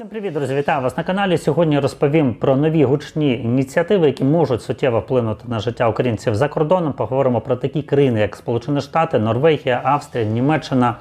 Всім привіт, друзі! Вітаю вас на каналі. Сьогодні розповім про нові гучні ініціативи, які можуть суттєво вплинути на життя українців за кордоном. Поговоримо про такі країни, як Сполучені Штати, Норвегія, Австрія, Німеччина,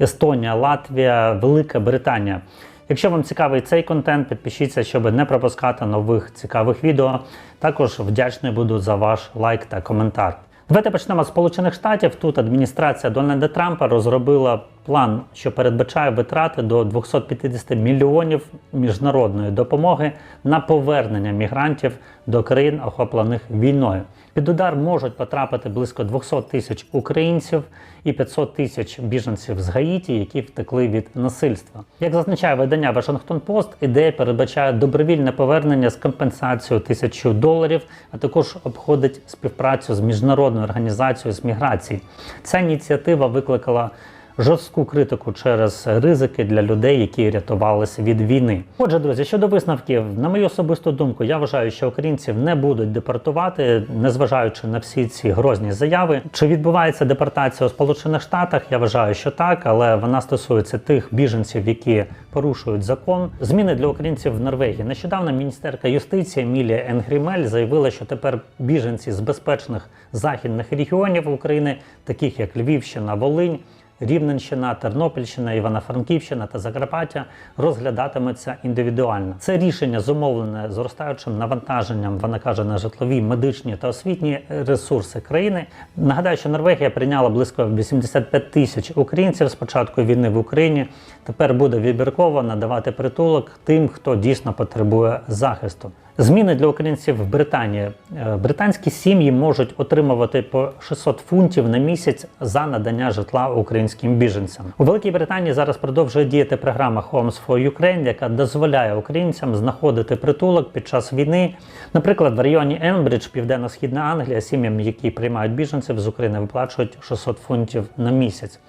Естонія, Латвія, Велика Британія. Якщо вам цікавий цей контент, підпишіться, щоб не пропускати нових цікавих відео. Також вдячний буду за ваш лайк та коментар. Давайте почнемо з Сполучених Штатів. Тут адміністрація Дональда Трампа розробила план, що передбачає витрати до 250 мільйонів міжнародної допомоги на повернення мігрантів до країн, охоплених війною. Під удар можуть потрапити близько 200 тисяч українців і 500 тисяч біженців з Гаїті, які втекли від насильства. Як зазначає видання Вашингтон Пост, ідея передбачає добровільне повернення з компенсацією тисячу доларів, а також обходить співпрацю з міжнародною організацією з міграції. Ця ініціатива викликала жорстку критику через ризики для людей, які рятувалися від війни. Отже, друзі, щодо висновків, на мою особисту думку, я вважаю, що українців не будуть депортувати, незважаючи на всі ці грозні заяви. Чи відбувається депортація у Сполучених Штатах? Я вважаю, що так, але вона стосується тих біженців, які порушують закон. Зміни для українців в Норвегії. Нещодавно міністерка юстиції Емілія Енгрімель заявила, що тепер біженці з безпечних західних регіонів України, таких як Львівщина, Волинь. Рівненщина, Тернопільщина, Івано-Франківщина та Закарпаття розглядатиметься індивідуально. Це рішення зумовлене зростаючим навантаженням, вона каже, на житлові, медичні та освітні ресурси країни. Нагадаю, що Норвегія прийняла близько 85 тисяч українців з початку війни в Україні. Тепер буде вибірково надавати притулок тим, хто дійсно потребує захисту. Зміни для українців в Британії. Е, Британські сім'ї можуть отримувати по 600 фунтів на місяць за надання житла українським біженцям. У Великій Британії зараз продовжує діяти програма Homes for Ukraine, яка дозволяє українцям знаходити притулок під час війни. Наприклад, в районі Енбридж, південно-східна Англія, сім'ям, які приймають біженців з України, виплачують 600 фунтів на місяць.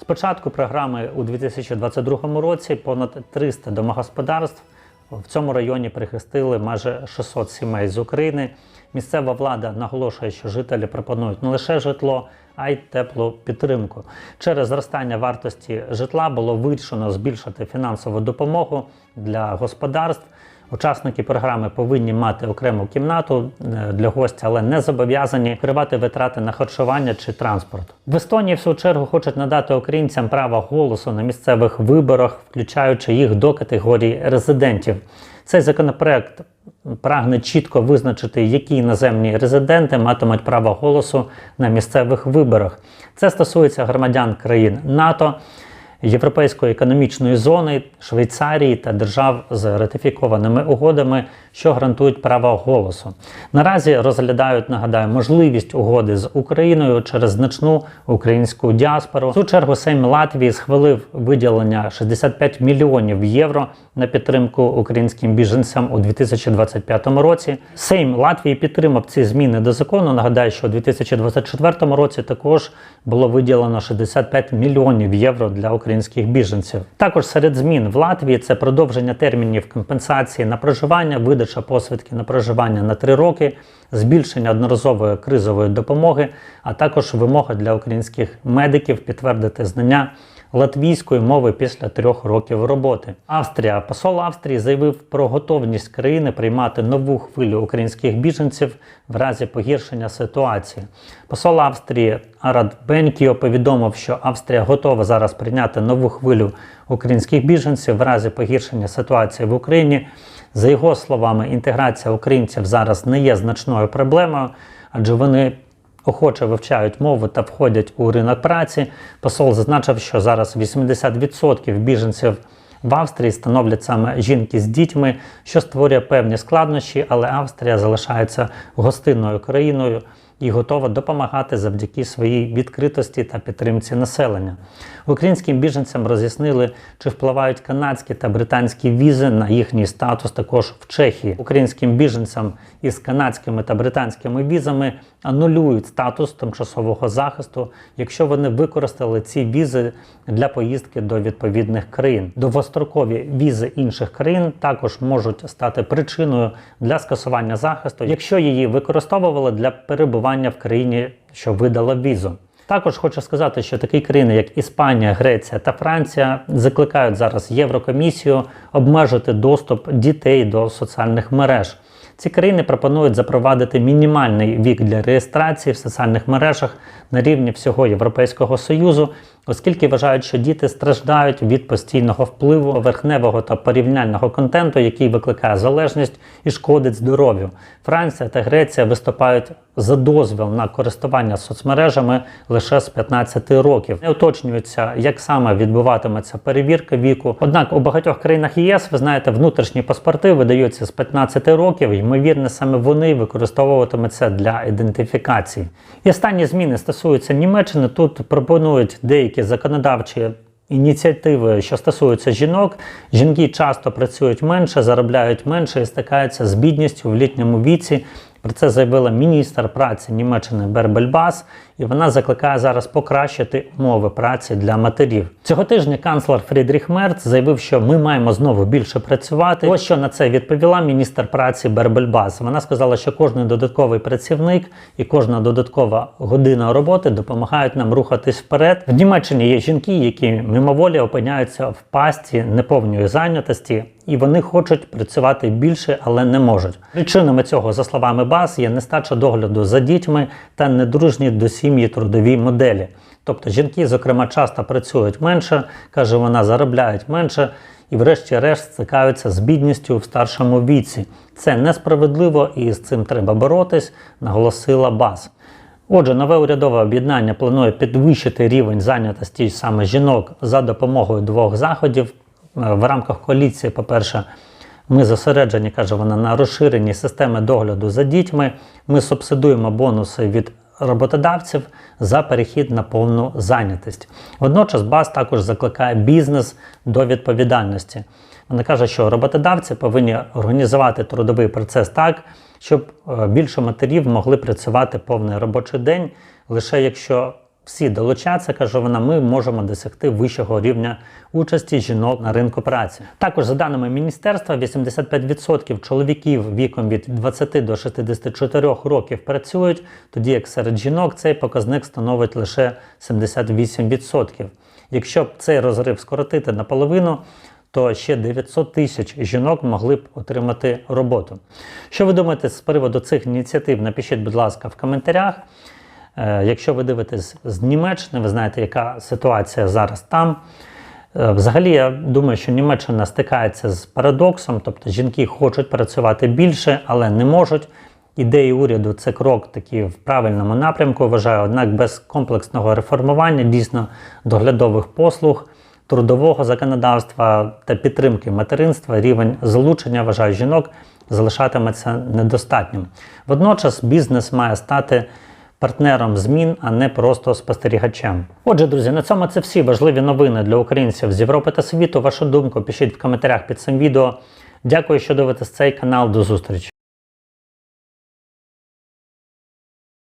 З початку програми у 2022 році понад 300 домогосподарств в цьому районі прихистили майже 600 сімей з України. Місцева влада наголошує, що жителі пропонують не лише житло, а й теплу підтримку. Через зростання вартості житла було вирішено збільшити фінансову допомогу для господарств. Учасники програми повинні мати окрему кімнату е, для гостя, але не зобов'язані кривати витрати на харчування чи транспорт. В Естонії, в свою чергу, хочуть надати українцям право голосу на місцевих виборах, включаючи їх до категорії резидентів. Цей законопроект прагне чітко визначити, які іноземні резиденти матимуть право голосу на місцевих виборах. Це стосується громадян країн НАТО. Європейської економічної зони, Швейцарії та держав з ратифікованими угодами, що гарантують право голосу. Наразі розглядають, нагадаю, можливість угоди з Україною через значну українську діаспору. Цю чергу Сейм Латвії схвалив виділення 65 мільйонів євро на підтримку українським біженцям у 2025 році. Сейм Латвії підтримав ці зміни до закону. Нагадаю, що у 2024 році також було виділено 65 мільйонів євро для українських біженців. Також серед змін в Латвії це продовження термінів компенсації на проживання, видача посвідки на проживання на 3 роки, збільшення одноразової кризової допомоги, а також вимога для українських медиків підтвердити знання латвійської мови після трьох років роботи. Австрія посол Австрії заявив про готовність країни приймати нову хвилю українських біженців в разі погіршення ситуації. Посол Австрії Арад Бенкіо повідомив, що Австрія готова зараз прийняти нову хвилю українських біженців в разі погіршення ситуації в Україні. За його словами, інтеграція українців зараз не є значною проблемою, адже вони охоче вивчають мову та входять у ринок праці. Посол зазначив, що зараз 80% біженців в Австрії становлять саме жінки з дітьми, що створює певні складнощі, але Австрія залишається гостинною країною і готова допомагати завдяки своїй відкритості та підтримці населення. Українським біженцям роз'яснили, чи впливають канадські та британські візи на їхній статус також в Чехії. Українським біженцям із канадськими та британськими візами анулюють статус тимчасового захисту, якщо вони використали ці візи для поїздки до відповідних країн. Довгострокові візи інших країн також можуть стати причиною для скасування захисту, якщо її використовували для перебування в країні, що видала візу. Також хочу сказати, що такі країни, як Іспанія, Греція та Франція, закликають зараз Єврокомісію обмежити доступ дітей до соціальних мереж. Ці країни пропонують запровадити мінімальний вік для реєстрації в соціальних мережах на рівні всього Європейського Союзу, оскільки вважають, що діти страждають від постійного впливу поверхневого та порівняльного контенту, який викликає залежність і шкодить здоров'ю. Франція та Греція виступають за дозвіл на користування соцмережами лише з 15 років. Не уточнюється, як саме відбуватиметься перевірка віку. Однак у багатьох країнах ЄС, ви знаєте, внутрішні паспорти видаються з 15 років. Ймовірно, саме вони використовуватимуться для ідентифікації. І останні зміни стосуються Німеччини. Тут пропонують деякі законодавчі. Ініціативи, що стосуються жінок, жінки часто працюють менше, заробляють менше і стикаються з бідністю в літньому віці. Про це заявила міністр праці Німеччини Бербельбас, і вона закликає зараз покращити умови праці для матерів. Цього тижня канцлер Фрідріх Мерц заявив, що ми маємо знову більше працювати. Ось що на це відповіла міністр праці Бербельбас. Вона сказала, що кожен додатковий працівник і кожна додаткова година роботи допомагають нам рухатись вперед. В Німеччині є жінки, які мимоволі опиняються в пасті неповної зайнятості. І вони хочуть працювати більше, але не можуть. Причинами цього, за словами Бас, є нестача догляду за дітьми та недружні до сім'ї трудові моделі. Тобто жінки, зокрема, часто працюють менше, каже вона, заробляють менше і, врешті-решт, стикаються з бідністю в старшому віці. Це несправедливо і з цим треба боротись, наголосила Бас. Отже, нове урядове об'єднання планує підвищити рівень зайнятості саме жінок за допомогою двох заходів. Е, В рамках коаліції, по-перше, ми зосереджені, каже вона, на розширенні системи догляду за дітьми. Ми субсидуємо бонуси від роботодавців за перехід на повну зайнятість. Водночас БАС також закликає бізнес до відповідальності. Вона каже, що роботодавці повинні організувати трудовий процес так, щоб е, більше матерів могли працювати повний робочий день, лише якщо всі долучаться, каже вона, ми можемо досягти вищого рівня участі жінок на ринку праці. Також, за даними міністерства, 85% чоловіків віком від 20 до 64 років працюють, тоді як серед жінок цей показник становить лише 78%. Якщо б цей розрив скоротити наполовину, то ще 900 тисяч жінок могли б отримати роботу. Що ви думаєте з приводу цих ініціатив? Напишіть, будь ласка, в коментарях. Е, Якщо ви дивитесь з Німеччини, ви знаєте, яка ситуація зараз там. Е, Взагалі, я думаю, що Німеччина стикається з парадоксом, тобто жінки хочуть працювати більше, але не можуть. Ідеї уряду це крок такий в правильному напрямку, вважаю, однак без комплексного реформування, дійсно доглядових послуг, трудового законодавства та підтримки материнства, рівень залучення, вважаю, жінок залишатиметься недостатнім. Водночас бізнес має стати партнером змін, а не просто спостерігачем. Отже, друзі, на цьому це всі важливі новини для українців з Європи та світу. Вашу думку пишіть в коментарях під цим відео. Дякую, що дивитесь цей канал. До зустрічі!